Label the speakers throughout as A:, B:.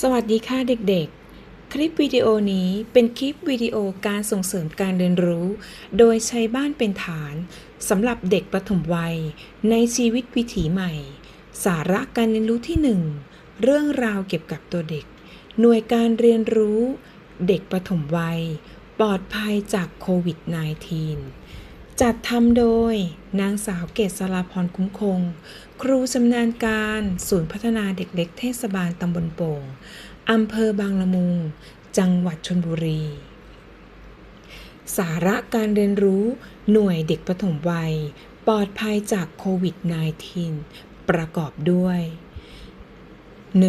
A: สวัสดีค่ะเด็กๆ คลิปวิดีโอนี้เป็นคลิปวิดีโอการส่งเสริมการเรียนรู้ โดยใช้บ้านเป็นฐานสำหรับเด็กประถมวัย ในชีวิตวิถีใหม่ สาระการเรียนรู้ที่ 1 เรื่องราวเกี่ยวกับตัวเด็ก หน่วยการเรียนรู้ เด็กประถมวัย ปลอดภัยจากโควิด -19 จัดทำโดย นางสาวเกษราพรคุ้มคง ครูชำนาญการศูนย์พัฒนาเด็กเล็กเทศบาลตำบลโป่งอำเภอบางละมุง จังหวัดชนบุรี สาระการเรียนรู้หน่วยเด็กประถมวัย ปลอดภัยจากโควิด -19 ประกอบด้วย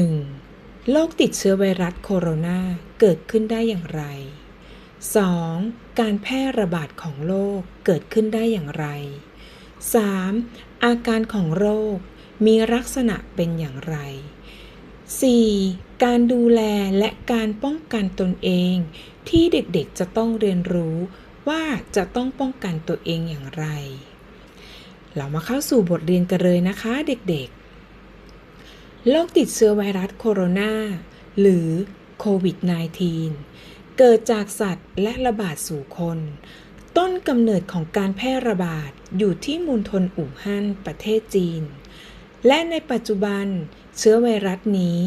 A: 1. โรคติดเชื้อไวรัสโคโรนาเกิดขึ้นได้อย่างไร 2. การแพร่ระบาดของโรคเกิดขึ้นได้อย่างไร 3. อาการของโรคมีลักษณะเป็นอย่างไร 4. การดูแลและการป้องกันตนเอง ที่เด็กๆจะต้องเรียนรู้ว่าจะต้องป้องกันตัวเองอย่างไร เรามาเข้าสู่บทเรียนกันเลยนะคะเด็กๆ โรคติดเชื้อไวรัสโคโรนาหรือโควิด -19 เกิดจากสัตว์และระบาดสู่คน ต้นกำเนิดของการแพร่ระบาดอยู่ที่มณฑลอู่ฮั่นประเทศจีน และในปัจจุบันเชื้อไวรัสนี้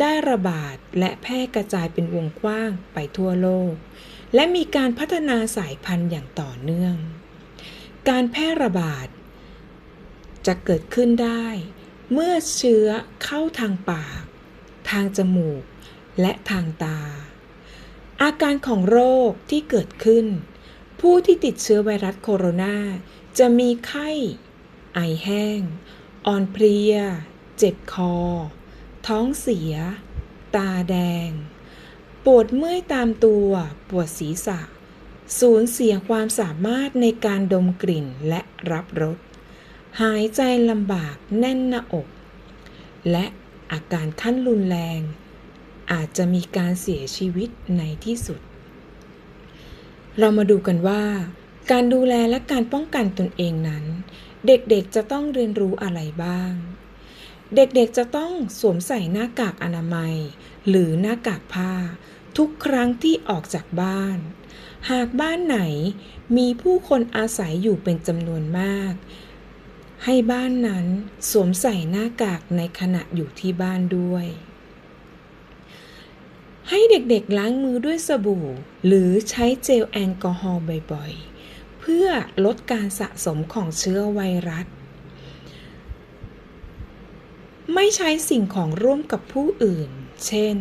A: ได้ระบาดและแพร่กระจายเป็นวงกว้างไปทั่วโลก และมีการพัฒนาสายพันธุ์อย่างต่อเนื่อง การแพร่ระบาด จะเกิดขึ้นได้ เมื่อเชื้อเข้าทางปาก ทางจมูก และทางตา อาการของโรคที่เกิดขึ้น ผู้ที่ติดเชื้อไวรัสโคโรนาจะมีไข้ ไอแห้ง อ่อนเพลีย เจ็บคอ ท้องเสีย ตาแดง ปวดเมื่อยตามตัว ปวดศีรษะ สูญเสียความสามารถในการดมกลิ่นและรับรส หายใจลำบากแน่นหน้าอก และอาการขั้นรุนแรง อาจจะมีการเสียชีวิตในที่สุด เรามาดูกันว่า การดูแลและการป้องกันตนเองนั้น เด็กๆจะต้องเรียนรู้อะไรบ้าง เด็กๆจะต้องสวมใส่หน้ากากอนามัย หรือหน้ากากผ้า ทุกครั้งที่ออกจากบ้าน หากบ้านไหนมีผู้คนอาศัยอยู่เป็นจำนวนมาก ให้บ้านนั้นสวมใส่หน้ากากในขณะอยู่ที่บ้านด้วย ให้เด็กๆล้างมือด้วยสบู่ หรือใช้เจลแอลกอฮอล์บ่อยๆ เพื่อลดการสะสมของเชื้อไวรัส ไม่ใช้สิ่งของร่วมกับผู้อื่น เช่น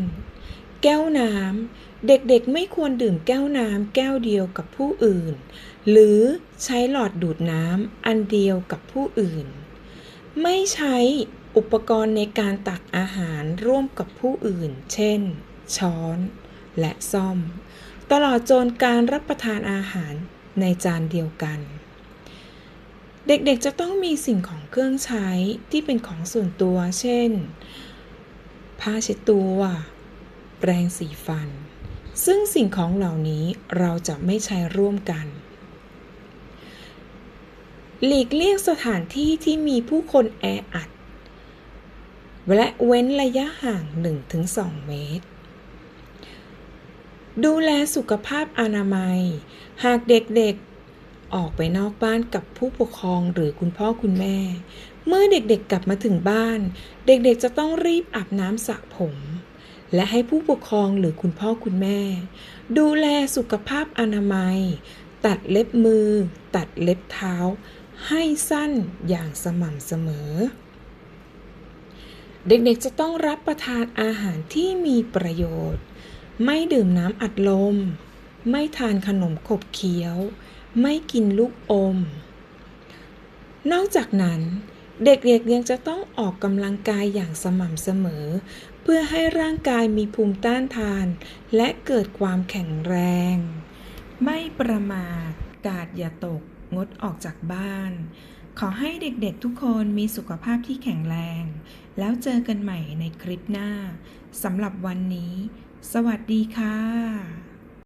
A: แก้วน้ำ เด็กๆไม่ควรดื่มแก้วน้ำแก้วเดียวกับผู้อื่น หรือใช้หลอดดูดน้ำอันเดียวกับผู้อื่น ไม่ใช้อุปกรณ์ในการตักอาหารร่วมกับผู้อื่น เช่น ช้อน และซ่อม ตลอดจนการรับประทานอาหารในจานเดียวกัน เด็กๆจะต้องมีสิ่งของเครื่องใช้ที่เป็นของส่วนตัว เช่น ผ้าเช็ดตัว แปรงสีฟัน ซึ่งสิ่งของเหล่านี้เราจะไม่ใช้ร่วมกันหลีกเลี่ยงสถานที่ที่มีผู้คนแออัด และเว้นระยะห่าง 1-2 เมตร ดูแลสุขภาพอนามัย หากเด็กๆ ออกไปนอกบ้านกับผู้ปกครองหรือคุณพ่อคุณแม่ เมื่อเด็กๆกลับมาถึงบ้าน เด็กๆจะต้องรีบอาบน้ำสระผม และให้ผู้ปกครองหรือคุณพ่อคุณแม่ ดูแลสุขภาพอนามัย ตัดเล็บมือ ตัดเล็บเท้า ให้สั้นอย่างสม่ำเสมอ เด็กๆจะต้องรับประทานอาหารที่มีประโยชน์ ไม่ดื่มน้ำอัดลม ไม่ทานขนมขบเคี้ยว ไม่กินลูกอม นอกจากนั้น เด็กๆยังจะต้องออกกำลังกายอย่างสม่ำเสมอ เพื่อให้ร่างกายมีภูมิต้านทาน และเกิดความแข็งแรง ไม่ประมาทกาดอย่าตก งดออกจากบ้าน ขอให้เด็กๆทุกคนมีสุขภาพที่แข็งแรง แล้วเจอกันใหม่ในคลิปหน้าสำหรับวันนี้ สวัสดีค่ะ